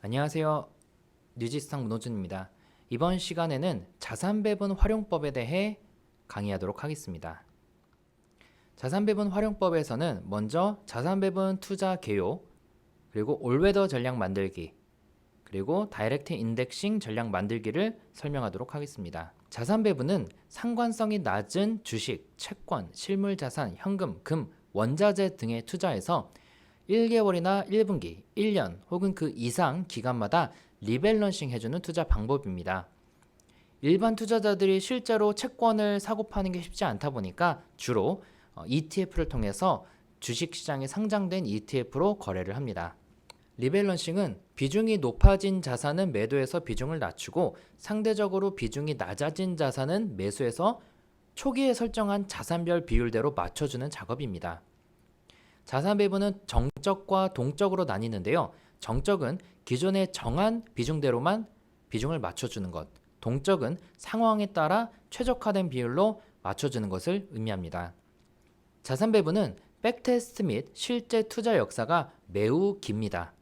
안녕하세요. 뉴지스탁 문호준입니다. 이번 시간에는 자산 배분 활용법에 대해 강의하도록 하겠습니다. 자산 배분 활용법에서는 먼저 자산 배분 투자 개요, 그리고 올웨더 전략 만들기, 그리고 다이렉트 인덱싱 전략 만들기를 설명하도록 하겠습니다. 자산 배분은 상관성이 낮은 주식, 채권, 실물 자산, 현금, 금, 원자재 등에 투자해서 1개월이나 1분기, 1년 혹은 그 이상 기간마다 리밸런싱 해주는 투자 방법입니다. 일반 투자자들이 실제로 채권을 사고 파는 게 쉽지 않다 보니까 주로 ETF를 통해서 주식시장에 상장된 ETF로 거래를 합니다. 리밸런싱은 비중이 높아진 자산은 매도해서 비중을 낮추고 상대적으로 비중이 낮아진 자산은 매수해서 초기에 설정한 자산별 비율대로 맞춰주는 작업입니다. 자산 배분은 정적과 동적으로 나뉘는데요. 정적은 기존에 정한 비중대로만 비중을 맞춰주는 것, 동적은 상황에 따라 최적화된 비율로 맞춰주는 것을 의미합니다. 자산 배분은 백테스트 및 실제 투자 역사가 매우 깁니다.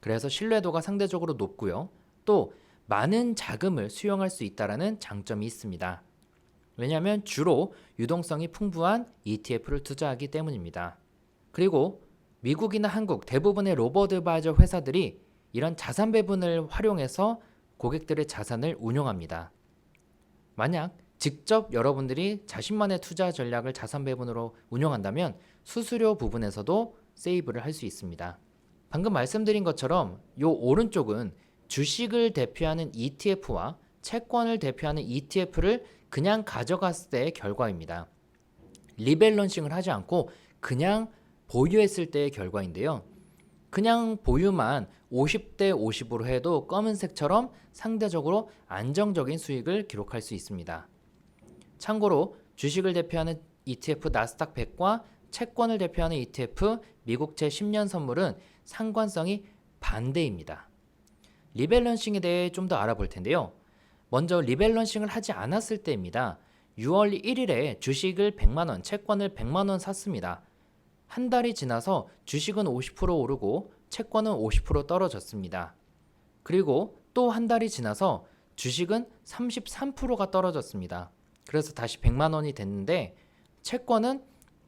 그래서 신뢰도가 상대적으로 높고요. 또 많은 자금을 수용할 수 있다라는 장점이 있습니다. 왜냐하면 주로 유동성이 풍부한 ETF를 투자하기 때문입니다. 그리고 미국이나 한국 대부분의 로버드바이저 회사들이 이런 자산 배분을 활용해서 고객들의 자산을 운용합니다. 만약 직접 여러분들이 자신만의 투자 전략을 자산 배분으로 운영한다면 수수료 부분에서도 세이브를 할 수 있습니다. 방금 말씀드린 것처럼 요 오른쪽은 주식을 대표하는 ETF와 채권을 대표하는 ETF를 그냥 가져갔을 때의 결과입니다. 리밸런싱을 하지 않고 그냥 보유했을 때의 결과인데요. 그냥 보유만 50대 50으로 해도 검은색처럼 상대적으로 안정적인 수익을 기록할 수 있습니다. 참고로 주식을 대표하는 ETF 나스닥 100과 채권을 대표하는 ETF 미국채 10년 선물은 상관성이 반대입니다. 리밸런싱에 대해 좀 더 알아볼 텐데요. 먼저 리밸런싱을 하지 않았을 때입니다. 6월 1일에 주식을 100만원, 채권을 100만원 샀습니다. 한 달이 지나서 주식은 50% 오르고 채권은 50% 떨어졌습니다. 그리고 또 한 달이 지나서 주식은 33%가 떨어졌습니다. 그래서 다시 100만 원이 됐는데 채권은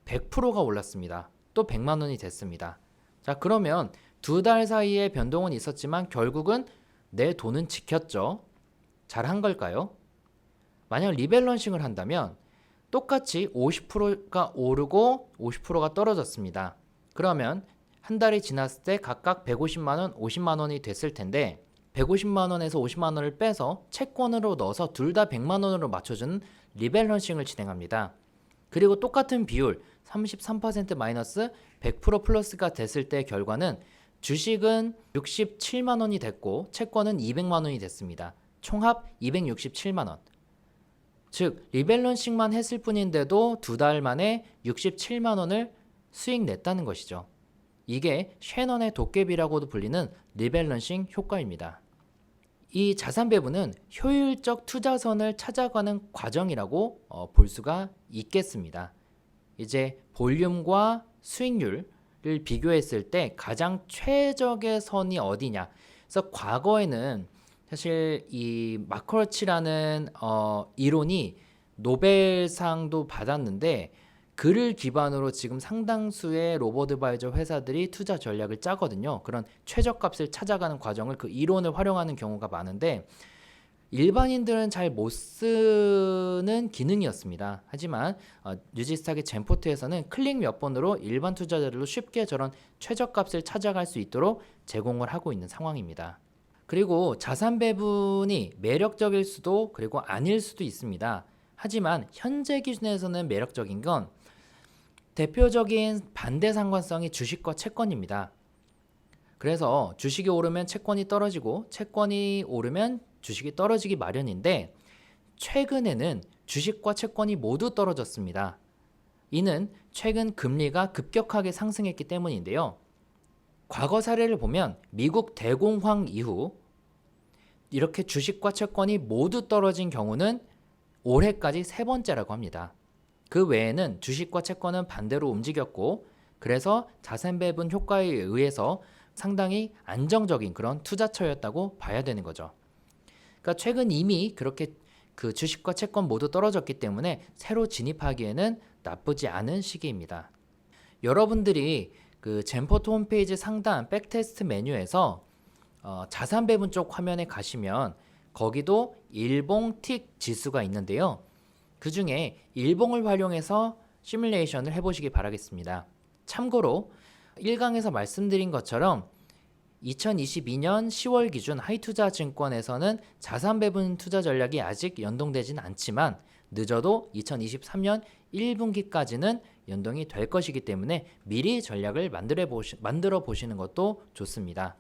100%가 올랐습니다. 또 100만 원이 됐습니다. 자, 그러면 두 달 사이에 변동은 있었지만 결국은 내 돈은 지켰죠. 잘 한 걸까요? 만약 리밸런싱을 한다면 똑같이 50%가 오르고 50%가 떨어졌습니다. 그러면 한 달이 지났을 때 각각 150만 원, 50만 원이 됐을 텐데 150만 원에서 50만 원을 빼서 채권으로 넣어서 둘 다 100만 원으로 맞춰주는 리밸런싱을 진행합니다. 그리고 똑같은 비율 33% 마이너스 100% 플러스가 됐을 때 결과는 주식은 67만 원이 됐고 채권은 200만 원이 됐습니다. 총합 267만 원. 즉 리밸런싱만 했을 뿐인데도 두 달 만에 67만 원을 수익 냈다는 것이죠. 이게 쉐넌의 도깨비라고도 불리는 리밸런싱 효과입니다. 이 자산 배분은 효율적 투자선을 찾아가는 과정이라고 어, 볼 수가 있겠습니다. 이제 볼륨과 수익률을 비교했을 때 가장 최적의 선이 어디냐. 그래서 과거에는 사실 이 마커러치라는 어, 이론이 노벨상도 받았는데 그를 기반으로 지금 상당수의 로버드 바이저 회사들이 투자 전략을 짜거든요. 그런 최저값을 찾아가는 과정을 그 이론을 활용하는 경우가 많은데 일반인들은 잘 못 쓰는 기능이었습니다. 하지만 어, 뉴지스탁의 젠포트에서는 클릭 몇 번으로 일반 투자자들도 쉽게 저런 최저값을 찾아갈 수 있도록 제공을 하고 있는 상황입니다. 그리고 자산 배분이 매력적일 수도 그리고 아닐 수도 있습니다. 하지만 현재 기준에서는 매력적인 건 대표적인 반대 상관성이 주식과 채권입니다. 그래서 주식이 오르면 채권이 떨어지고 채권이 오르면 주식이 떨어지기 마련인데 최근에는 주식과 채권이 모두 떨어졌습니다. 이는 최근 금리가 급격하게 상승했기 때문인데요. 과거 사례를 보면 미국 대공황 이후 이렇게 주식과 채권이 모두 떨어진 경우는 올해까지 세 번째라고 합니다. 그 외에는 주식과 채권은 반대로 움직였고 그래서 자산 배분 효과에 의해서 상당히 안정적인 그런 투자처였다고 봐야 되는 거죠. 그러니까 최근 이미 그렇게 그 주식과 채권 모두 떨어졌기 때문에 새로 진입하기에는 나쁘지 않은 시기입니다. 여러분들이 그 젠포트 홈페이지 상단 백테스트 메뉴에서 어, 자산 배분 쪽 화면에 가시면 거기도 일봉 틱 지수가 있는데요. 그 중에 일봉을 활용해서 시뮬레이션을 해보시기 바라겠습니다. 참고로 1강에서 말씀드린 것처럼 2022년 10월 기준 하이투자 증권에서는 자산 배분 투자 전략이 아직 연동되진 않지만 늦어도 2023년 1분기까지는 연동이 될 것이기 때문에 미리 전략을 만들어, 보시, 만들어 보시는 것도 좋습니다.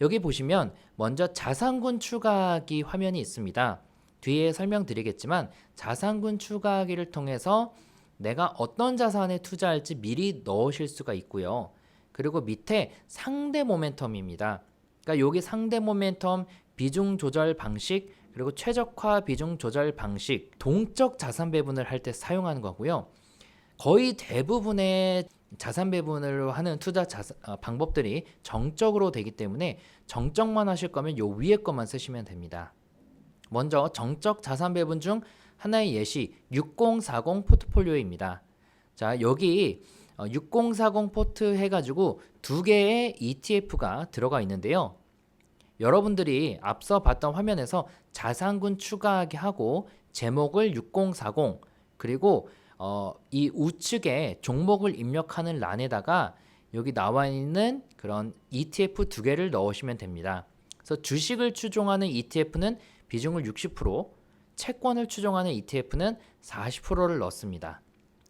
여기 보시면 먼저 자산군 추가하기 화면이 있습니다. 뒤에 설명드리겠지만 자산군 추가하기를 통해서 내가 어떤 자산에 투자할지 미리 넣으실 수가 있고요. 그리고 밑에 상대 모멘텀입니다. 그러니까 여기 상대 모멘텀 비중 조절 방식 그리고 최적화 비중 조절 방식 동적 자산 배분을 할 때 사용하는 거고요. 거의 대부분의 자산 배분을 하는 투자 자산, 어, 방법들이 정적으로 되기 때문에 정적만 하실 거면 요 위에 것만 쓰시면 됩니다. 먼저 정적 자산 배분 중 하나의 예시 6040 포트폴리오입니다. 자, 여기 6040 포트 해가지고 두 개의 ETF가 들어가 있는데요. 여러분들이 앞서 봤던 화면에서 자산군 추가하기 하고 제목을 6040 그리고 어, 이 우측에 종목을 입력하는 란에다가 여기 나와 있는 그런 ETF 두 개를 넣으시면 됩니다. 그래서 주식을 추종하는 ETF는 비중을 60%, 채권을 추종하는 ETF는 40%를 넣습니다.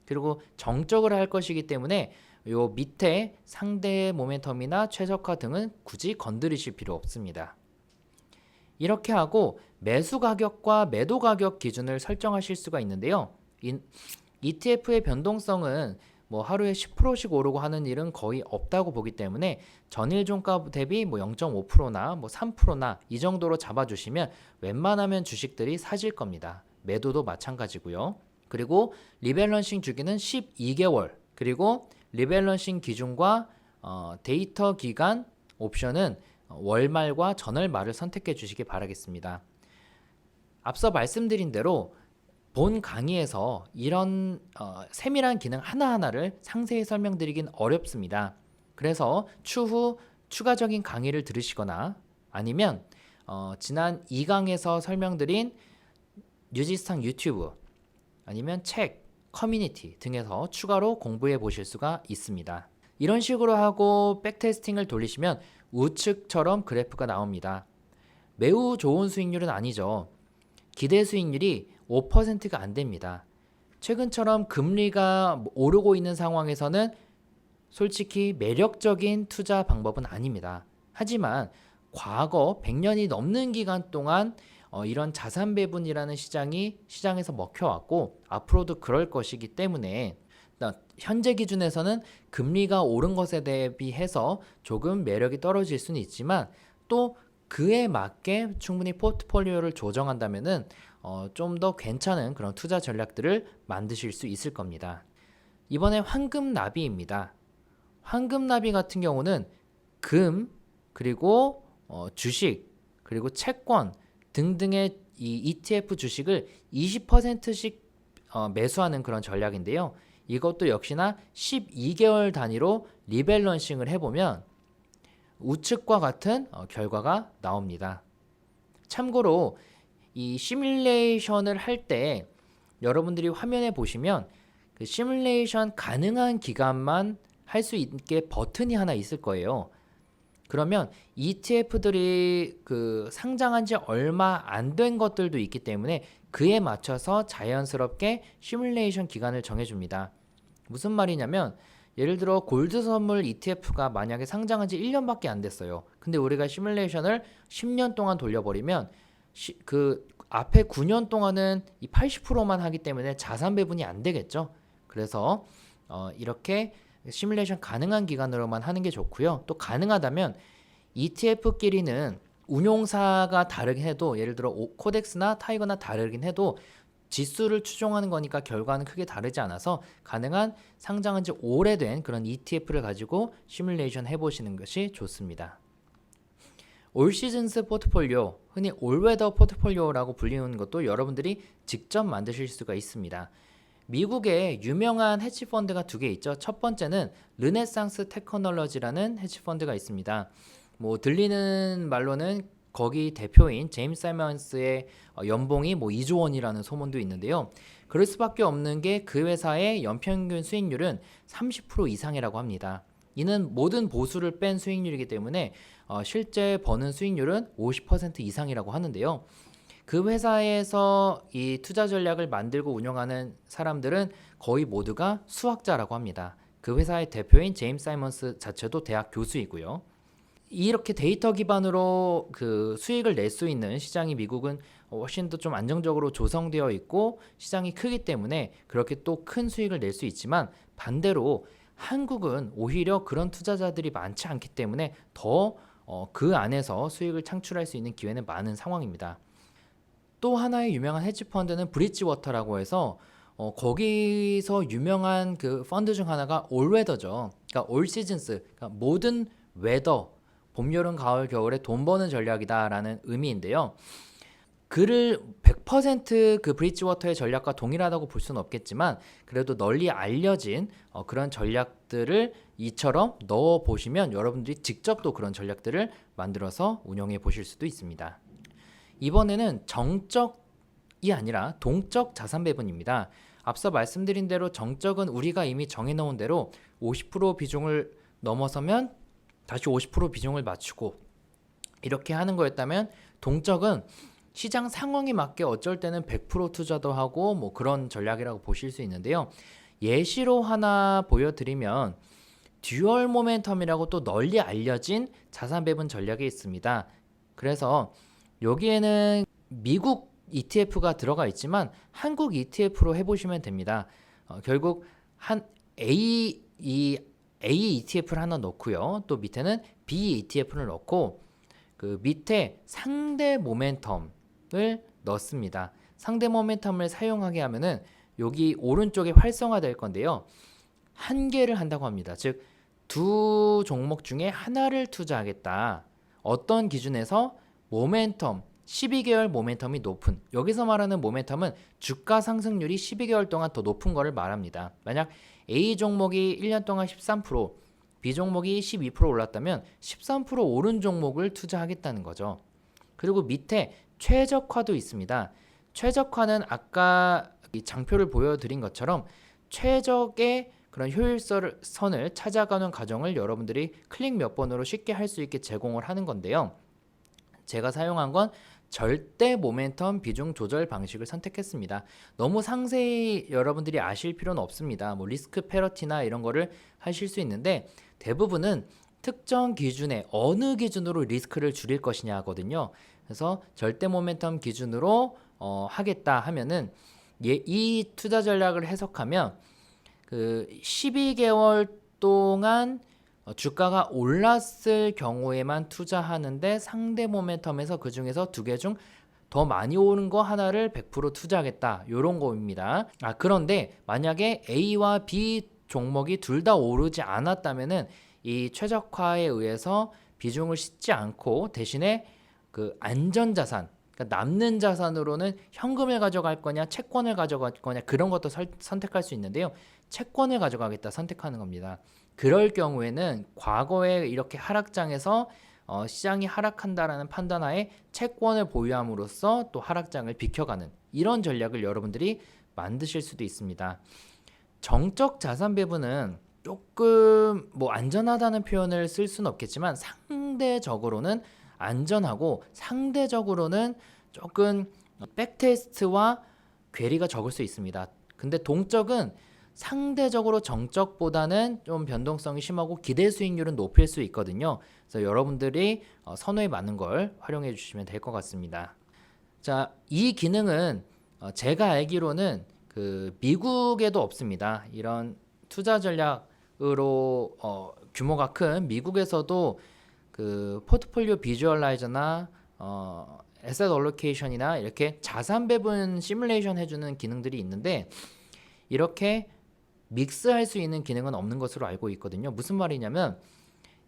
그리고 정적을 할 것이기 때문에 요 밑에 상대 모멘텀이나 최저가 등은 굳이 건드리실 필요 없습니다. 이렇게 하고 매수 가격과 매도 가격 기준을 설정하실 수가 있는데요. ETF의 변동성은 뭐 하루에 10%씩 오르고 하는 일은 거의 없다고 보기 때문에 전일 종가 대비 뭐 0.5%나 뭐 3%나 이 정도로 잡아주시면 웬만하면 주식들이 사질 겁니다. 매도도 마찬가지고요. 그리고 리밸런싱 주기는 12개월 그리고 리밸런싱 기준과 어, 데이터 기간 옵션은 월말과 전월말을 선택해 주시기 바라겠습니다. 앞서 말씀드린 대로 본 강의에서 이런 어, 세밀한 기능 하나하나를 상세히 설명드리긴 어렵습니다. 그래서 추후 추가적인 강의를 들으시거나 아니면 어, 지난 2강에서 설명드린 뉴지스탕 유튜브 아니면 책, 커뮤니티 등에서 추가로 공부해 보실 수가 있습니다. 이런 식으로 하고 백테스팅을 돌리시면 우측처럼 그래프가 나옵니다. 매우 좋은 수익률은 아니죠. 기대 수익률이 5%가 안 됩니다. 최근처럼 금리가 오르고 있는 상황에서는 솔직히 매력적인 투자 방법은 아닙니다. 하지만 과거 100년이 넘는 기간 동안 어, 이런 자산 배분이라는 시장이 시장에서 먹혀왔고 앞으로도 그럴 것이기 때문에 현재 기준에서는 금리가 오른 것에 대비해서 조금 매력이 떨어질 수는 있지만 또 그에 맞게 충분히 포트폴리오를 조정한다면은 어, 좀 더 괜찮은 그런 투자 전략들을 만드실 수 있을 겁니다. 이번에 황금 나비입니다. 황금 나비 같은 경우는 금 그리고 어, 주식 그리고 채권 등등의 이 ETF 주식을 20%씩 어, 매수하는 그런 전략인데요. 이것도 역시나 12개월 단위로 리밸런싱을 해보면 우측과 같은 어, 결과가 나옵니다. 참고로 이 시뮬레이션을 할 때 여러분들이 화면에 보시면 그 시뮬레이션 가능한 기간만 할 수 있게 버튼이 하나 있을 거예요. 그러면 ETF들이 그 상장한 지 얼마 안 된 것들도 있기 때문에 그에 맞춰서 자연스럽게 시뮬레이션 기간을 정해줍니다. 무슨 말이냐면 예를 들어 골드 선물 ETF가 만약에 상장한 지 1년밖에 안 됐어요. 근데 우리가 시뮬레이션을 10년 동안 돌려버리면 시, 그 앞에 9년 동안은 이 80%만 하기 때문에 자산 배분이 안 되겠죠. 그래서 어, 이렇게 시뮬레이션 가능한 기간으로만 하는 게 좋고요. 또 가능하다면 ETF끼리는 운용사가 다르긴 해도 예를 들어 코덱스나 타이거나 다르긴 해도 지수를 추종하는 거니까 결과는 크게 다르지 않아서 가능한 상장한 지 오래된 그런 ETF를 가지고 시뮬레이션 해보시는 것이 좋습니다. 올 시즌스 포트폴리오, 흔히 올웨더 포트폴리오라고 불리는 것도 여러분들이 직접 만드실 수가 있습니다. 미국에 유명한 헤지 펀드가 두 개 있죠. 첫 번째는 르네상스 테크놀로지라는 헤지 펀드가 있습니다. 뭐 들리는 말로는 거기 대표인 제임스 사이먼스의 어, 연봉이 뭐 2조 원이라는 소문도 있는데요. 그럴 수밖에 없는 게 그 회사의 연평균 수익률은 30% 이상이라고 합니다. 이는 모든 보수를 뺀 수익률이기 때문에 어, 실제 버는 수익률은 50% 이상이라고 하는데요. 그 회사에서 이 투자 전략을 만들고 운영하는 사람들은 거의 모두가 수학자라고 합니다. 그 회사의 대표인 제임스 사이먼스 자체도 대학 교수이고요. 이렇게 데이터 기반으로 그 수익을 낼 수 있는 시장이 미국은 훨씬 더 좀 안정적으로 조성되어 있고 시장이 크기 때문에 그렇게 또 큰 수익을 낼 수 있지만 반대로 한국은 오히려 그런 투자자들이 많지 않기 때문에 더 어, 그 안에서 수익을 창출할 수 있는 기회는 많은 상황입니다. 또 하나의 유명한 헤지 펀드는 브릿지워터라고 해서 어, 거기서 유명한 그 펀드 중 하나가 올웨더죠. 그러니까 올 시즌스, 그러니까 모든 웨더, 봄, 여름, 가을, 겨울에 돈 버는 전략이다라는 의미인데요. 그를 100%그 브릿지워터의 전략과 동일하다고 볼 수는 없겠지만 그래도 널리 알려진 어, 그런 전략들을 이처럼 넣어 보시면 여러분들이 직접 또 그런 전략들을 만들어서 운영해 보실 수도 있습니다. 이번에는 정적이 아니라 동적 자산 배분입니다. 앞서 말씀드린 대로 정적은 우리가 이미 정해 놓은 대로 50% 비중을 넘어서면 다시 50% 비중을 맞추고 이렇게 하는 거였다면 동적은 시장 상황에 맞게 어쩔 때는 100% 투자도 하고 뭐 그런 전략이라고 보실 수 있는데요. 예시로 하나 보여드리면 듀얼 모멘텀이라고 또 널리 알려진 자산 배분 전략이 있습니다. 그래서 여기에는 미국 ETF가 들어가 있지만 한국 ETF로 해보시면 됩니다. 어, 결국 한 A 이 A ETF를 하나 넣고요. 또 밑에는 B ETF를 넣고 그 밑에 상대 모멘텀을 넣습니다. 상대 모멘텀을 사용하게 하면은 여기 오른쪽에 활성화될 건데요. 한 개를 한다고 합니다. 즉 두 종목 중에 하나를 투자하겠다. 어떤 기준에서 모멘텀 12개월 모멘텀이 높은 여기서 말하는 모멘텀은 주가 상승률이 12개월 동안 더 높은 거를 말합니다. 만약 A 종목이 1년 동안 13%, B 종목이 12% 올랐다면 13% 오른 종목을 투자하겠다는 거죠. 그리고 밑에 최적화도 있습니다. 최적화는 아까 이 장표를 보여드린 것처럼 최적의 그런 효율선을 찾아가는 과정을 여러분들이 클릭 몇 번으로 쉽게 할 수 있게 제공을 하는 건데요. 제가 사용한 건 절대 모멘텀 비중 조절 방식을 선택했습니다. 너무 상세히 여러분들이 아실 필요는 없습니다. 뭐 리스크 패러티나 이런 거를 하실 수 있는데 대부분은 특정 기준에 어느 기준으로 리스크를 줄일 것이냐거든요. 그래서 절대 모멘텀 기준으로 어, 하겠다 하면은 예, 이 투자 전략을 해석하면 그 12개월 동안 어, 주가가 올랐을 경우에만 투자하는데 상대 모멘텀에서 그 중에서 두 개 중 더 많이 오는 거 하나를 100% 투자하겠다. 요런 거입니다. 아, 그런데 만약에 A와 B 종목이 둘 다 오르지 않았다면은 이 최적화에 의해서 비중을 싣지 않고 대신에 그 안전 자산 그러니까 남는 자산으로는 현금을 가져갈 거냐, 채권을 가져갈 거냐 그런 것도 설, 선택할 수 있는데요. 채권을 가져가겠다 선택하는 겁니다. 그럴 경우에는 과거에 이렇게 하락장에서 어, 시장이 하락한다라는 판단하에 채권을 보유함으로써 또 하락장을 비켜가는 이런 전략을 여러분들이 만드실 수도 있습니다. 정적 자산 배분은 조금 뭐 안전하다는 표현을 쓸 수는 없겠지만 상대적으로는 안전하고 상대적으로는 조금 백테스트와 괴리가 적을 수 있습니다. 근데 동적은 상대적으로 정적보다는 좀 변동성이 심하고 기대 수익률은 높일 수 있거든요. 그래서 여러분들이 어, 선호에 맞는 걸 활용해 주시면 될 것 같습니다. 자, 이 기능은 어, 제가 알기로는 그 미국에도 없습니다. 이런 투자 전략으로 어, 규모가 큰 미국에서도 그 포트폴리오 비주얼라이저나 어, 에셋 얼로케이션이나 이렇게 자산 배분 시뮬레이션 해주는 기능들이 있는데 이렇게 믹스할 수 있는 기능은 없는 것으로 알고 있거든요. 무슨 말이냐면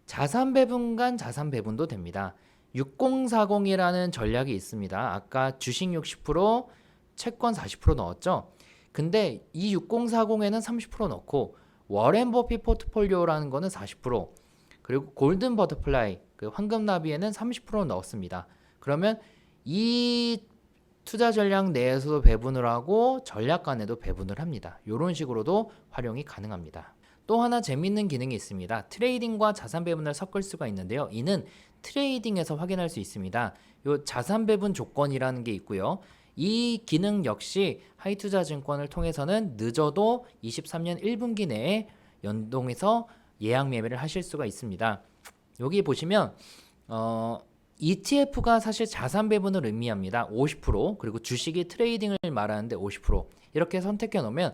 자산 배분 간 자산 배분도 됩니다. 6040이라는 전략이 있습니다. 아까 주식 60%, 채권 40% 넣었죠. 근데 이 6040에는 30% 넣고 워렌 버핏 포트폴리오라는 거는 40% 그리고 골든 버터플라이 그 황금 나비에는 30% 넣었습니다. 그러면 이 투자 전략 내에서도 배분을 하고 전략 간에도 배분을 합니다. 이런 식으로도 활용이 가능합니다. 또 하나 재밌는 기능이 있습니다. 트레이딩과 자산 배분을 섞을 수가 있는데요. 이는 트레이딩에서 확인할 수 있습니다. 요 자산 배분 조건이라는 게 있고요. 이 기능 역시 하이투자증권을 통해서는 늦어도 23년 1분기 내에 연동해서 예약 매매를 하실 수가 있습니다. 여기 보시면 어, ETF가 사실 자산 배분을 의미합니다. 50% 그리고 주식이 트레이딩을 말하는데 50% 이렇게 선택해 놓으면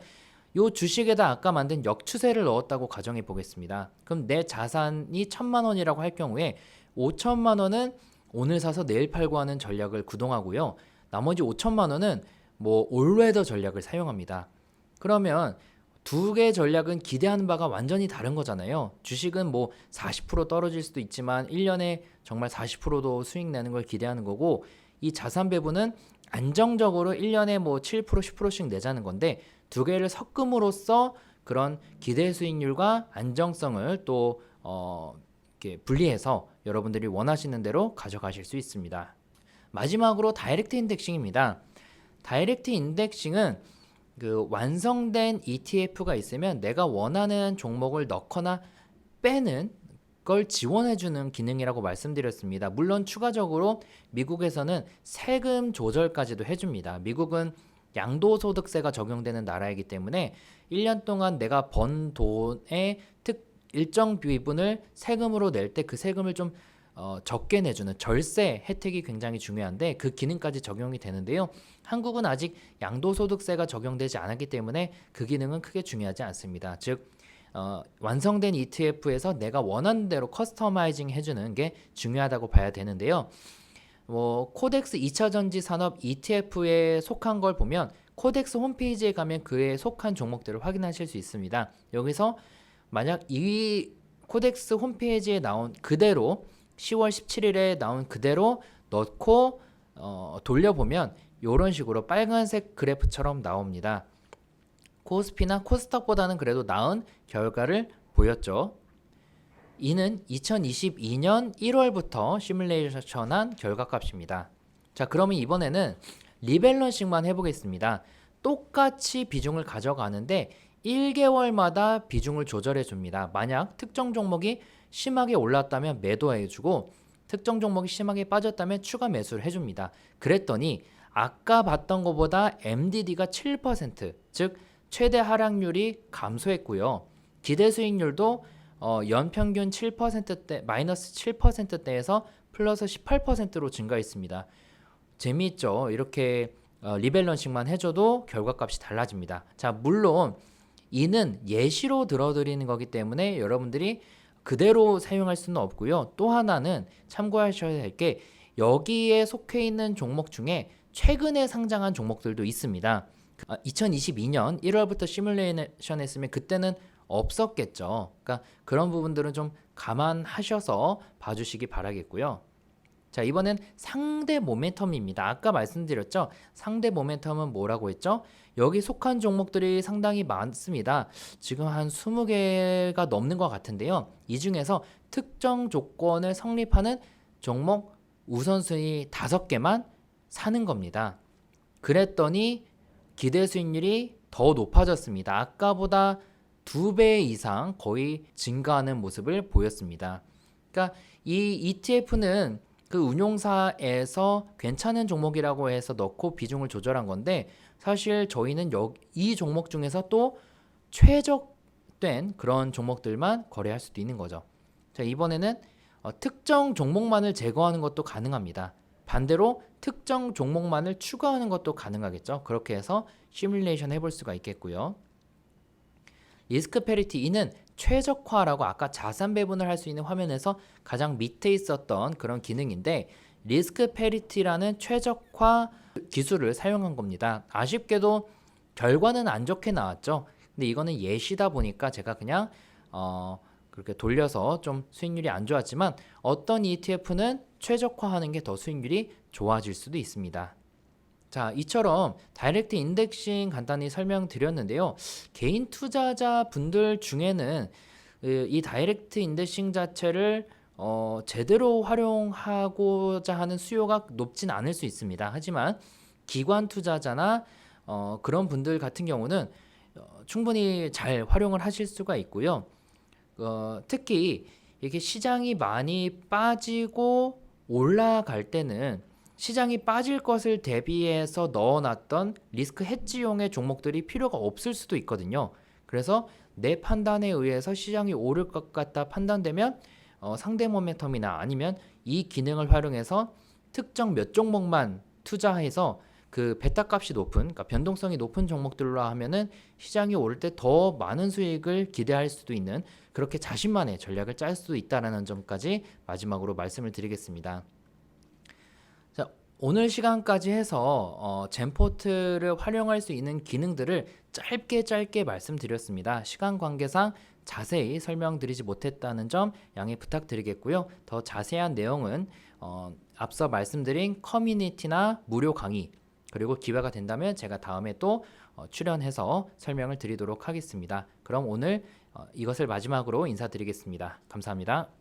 요 주식에다 아까 만든 역추세를 넣었다고 가정해 보겠습니다. 그럼 내 자산이 천만 원이라고 할 경우에 5천만 원은 오늘 사서 내일 팔고 하는 전략을 구동하고요. 나머지 5천만 원은 뭐 올웨더 전략을 사용합니다. 그러면 두 개의 전략은 기대하는 바가 완전히 다른 거잖아요. 주식은 뭐 40% 떨어질 수도 있지만 1년에 정말 40%도 수익 내는 걸 기대하는 거고 이 자산 배분은 안정적으로 1년에 뭐 7% 10%씩 내자는 건데 두 개를 섞음으로써 그런 기대 수익률과 안정성을 또 어, 이렇게 분리해서 여러분들이 원하시는 대로 가져가실 수 있습니다. 마지막으로 다이렉트 인덱싱입니다. 다이렉트 인덱싱은 그 완성된 ETF가 있으면 내가 원하는 종목을 넣거나 빼는 걸 지원해주는 기능이라고 말씀드렸습니다. 물론 추가적으로 미국에서는 세금 조절까지도 해줍니다. 미국은 양도소득세가 적용되는 나라이기 때문에 1년 동안 내가 번 돈의 특 일정 부분을 세금으로 낼 때 그 세금을 좀 어, 적게 내주는 절세 혜택이 굉장히 중요한데 그 기능까지 적용이 되는데요. 한국은 아직 양도소득세가 적용되지 않았기 때문에 그 기능은 크게 중요하지 않습니다. 즉 어, 완성된 ETF에서 내가 원하는 대로 커스터마이징 해주는 게 중요하다고 봐야 되는데요. 뭐 코덱스 2차 전지 산업 ETF에 속한 걸 보면 코덱스 홈페이지에 가면 그에 속한 종목들을 확인하실 수 있습니다. 여기서 만약 이 코덱스 홈페이지에 나온 그대로 10월 17일에 나온 그대로 넣고 어, 돌려보면 이런 식으로 빨간색 그래프처럼 나옵니다. 코스피나 코스닥보다는 그래도 나은 결과를 보였죠. 이는 2022년 1월부터 시뮬레이션한 결과값입니다. 자, 그러면 이번에는 리밸런싱만 해보겠습니다. 똑같이 비중을 가져가는데 1개월마다 비중을 조절해 줍니다. 만약 특정 종목이 심하게 올랐다면 매도해주고 특정 종목이 심하게 빠졌다면 추가 매수를 해줍니다. 그랬더니 아까 봤던 것보다 MDD가 7%, 즉 최대 하락률이 감소했고요. 기대 수익률도 어, 연평균 7%대 마이너스 7%대에서 플러스 18%로 증가했습니다. 재미있죠. 이렇게 어, 리밸런싱만 해줘도 결과값이 달라집니다. 자 물론 이는 예시로 들어드리는 거기 때문에 여러분들이 그대로 사용할 수는 없고요. 또 하나는 참고하셔야 될게 여기에 속해 있는 종목 중에 최근에 상장한 종목들도 있습니다. 2022년 1월부터 시뮬레이션 했으면 그때는 없었겠죠. 그러니까 그런 부분들은 좀 감안하셔서 봐주시기 바라겠고요. 자, 이번엔 상대 모멘텀입니다. 아까 말씀드렸죠? 상대 모멘텀은 뭐라고 했죠? 여기 속한 종목들이 상당히 많습니다. 지금 한 20개가 넘는 것 같은데요. 이 중에서 특정 조건을 성립하는 종목 우선순위 5개만 사는 겁니다. 그랬더니 기대 수익률이 더 높아졌습니다. 아까보다 두 배 이상 거의 증가하는 모습을 보였습니다. 그러니까 이 ETF는 그 운용사에서 괜찮은 종목이라고 해서 넣고 비중을 조절한 건데 사실 저희는 이 종목 중에서 또 최적된 그런 종목들만 거래할 수도 있는 거죠. 자, 이번에는 어, 특정 종목만을 제거하는 것도 가능합니다. 반대로 특정 종목만을 추가하는 것도 가능하겠죠. 그렇게 해서 시뮬레이션 해볼 수가 있겠고요. 리스크 페리티 이는 최적화라고 아까 자산 배분을 할 수 있는 화면에서 가장 밑에 있었던 그런 기능인데 리스크 페리티라는 최적화 기술을 사용한 겁니다. 아쉽게도 결과는 안 좋게 나왔죠. 근데 이거는 예시다 보니까 제가 그냥 어 그렇게 돌려서 좀 수익률이 안 좋았지만 어떤 ETF는 최적화하는 게 더 수익률이 좋아질 수도 있습니다. 자, 이처럼 다이렉트 인덱싱 간단히 설명드렸는데요. 개인 투자자 분들 중에는 그이 다이렉트 인덱싱 자체를 어, 제대로 활용하고자 하는 수요가 높진 않을 수 있습니다. 하지만 기관 투자자나 어, 그런 분들 같은 경우는 어, 충분히 잘 활용을 하실 수가 있고요. 어, 특히 이게 시장이 많이 빠지고 올라갈 때는 시장이 빠질 것을 대비해서 넣어놨던 리스크 헤지용의 종목들이 필요가 없을 수도 있거든요. 그래서 내 판단에 의해서 시장이 오를 것 같다 판단되면 어, 상대 모멘텀이나 아니면 이 기능을 활용해서 특정 몇 종목만 투자해서 그 베타 값이 높은 그러니까 변동성이 높은 종목들로 하면은 시장이 오를 때 더 많은 수익을 기대할 수도 있는 그렇게 자신만의 전략을 짤 수도 있다라는 점까지 마지막으로 말씀을 드리겠습니다. 자, 오늘 시간까지 해서 어, 젠포트를 활용할 수 있는 기능들을 짧게 짧게 말씀드렸습니다. 시간 관계상 자세히 설명드리지 못했다는 점 양해 부탁드리겠고요. 더 자세한 내용은 어, 앞서 말씀드린 커뮤니티나 무료 강의 그리고 기회가 된다면 제가 다음에 또 어, 출연해서 설명을 드리도록 하겠습니다. 그럼 오늘 어, 이것을 마지막으로 인사드리겠습니다. 감사합니다.